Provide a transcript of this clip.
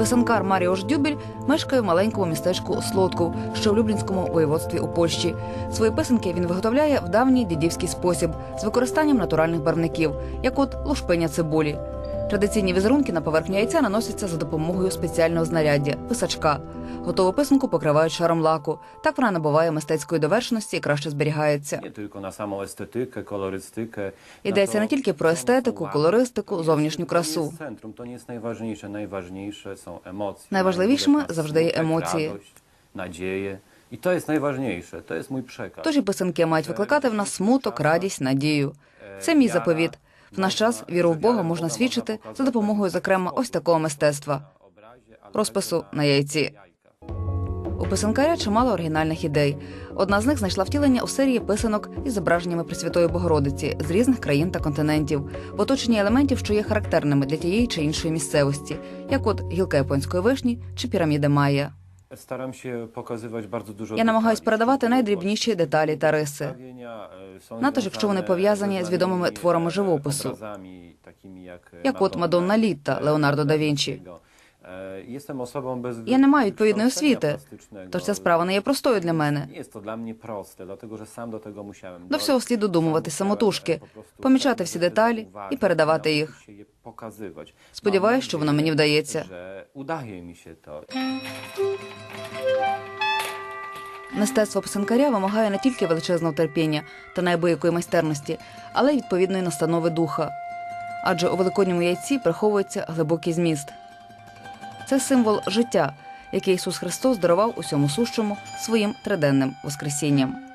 Писанкар Маріош Дюбель мешкає в маленькому містечку Слотков, що в Люблінському воєводстві у Польщі. Свої писанки він виготовляє в давній дідівський спосіб з використанням натуральних барвників, як от лушпиня цибулі. Традиційні візерунки на поверхню яйця наносяться за допомогою спеціального знаряддя писачка. Готову писанку покривають шаром лаку. Так вона набуває мистецької довершеності і краще зберігається. Йдеться не тільки про естетику, колористику, зовнішню красу. emocje. Найважливішими завжди є емоції. radość, nadzieję. I to jest najważniejsze. To jest mój. Тож і писанки мають викликати в нас смуток, радість, надію. Це мій заповіт. В наш час віру в Бога можна свідчити за допомогою, зокрема, ось такого мистецтва розпису на яйці. У писанкаря чимало оригінальних ідей. Одна з них знайшла втілення у серії писанок із зображеннями Пресвятої Богородиці з різних країн та континентів, в елементів, що є характерними для тієї чи іншої місцевості, як от гілка японської вишні чи піраміда Майя. Staram się pokazywać bardzo dużo Я намагаюсь передавати найдрібніші деталі та риси. Надто ж, якщо вони пов'язані з відомими творами живопису. Як от Мадонна Літта Леонардо да Вінчі. Я не маю відповідної освіти, тож ця справа не є простою для мене. До всього слід додумувати самотужки, помічати всі деталі і передавати їх. Сподіваюсь, що воно мені вдається. Мистецтво писанкаря вимагає не тільки величезного терпіння та найбиякої майстерності, але й відповідної настанови духа. Адже у великодньому яйці приховується глибокий зміст. Це символ життя, який Ісус Христос дарував усьому сущому своїм триденним воскресінням.